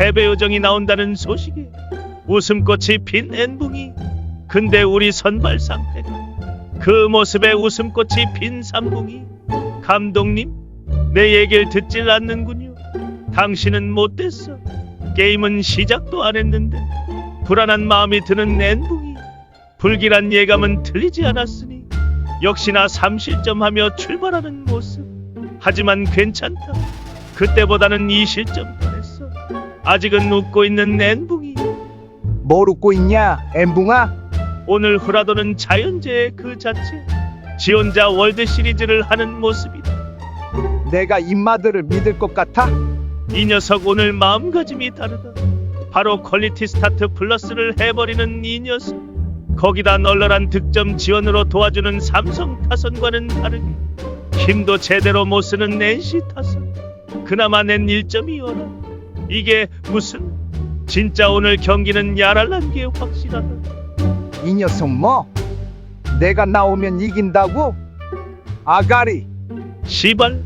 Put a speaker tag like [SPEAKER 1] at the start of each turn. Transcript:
[SPEAKER 1] 패배 요정이 나온다는 소식에 웃음꽃이 핀 엔붕이 근데 우리 선발 상태가 그 모습에 웃음꽃이 핀 삼붕이. 감독님 내 얘기를 듣질 않는군요. 당신은 못됐어. 게임은 시작도 안 했는데 불안한 마음이 드는 엔붕이. 불길한 예감은 틀리지 않았으니 역시나 삼실점하며 출발하는 모습. 하지만 괜찮다. 그때보다는 이실점 뻔했어 아직은 웃고 있는 엔붕이.
[SPEAKER 2] 뭘 웃고 있냐, 엠붕아?
[SPEAKER 1] 오늘 후라도는 자연재해 그 자체 지 혼자 월드 시리즈를 하는 모습이다.
[SPEAKER 2] 내가 임마들을 믿을 것 같아?
[SPEAKER 1] 이 녀석 오늘 마음가짐이 다르다. 바로 퀄리티 스타트 플러스를 해버리는 이 녀석. 거기다 널널한 득점 지원으로 도와주는 삼성 타선과는 다르게 힘도 제대로 못 쓰는 NC 타선. 그나마 낸 1점이어라 이게 무슨 진짜 오늘 경기는 야랄란 게 확실하다
[SPEAKER 2] 이 녀석 뭐? 내가 나오면 이긴다고? 아가리,
[SPEAKER 1] 시발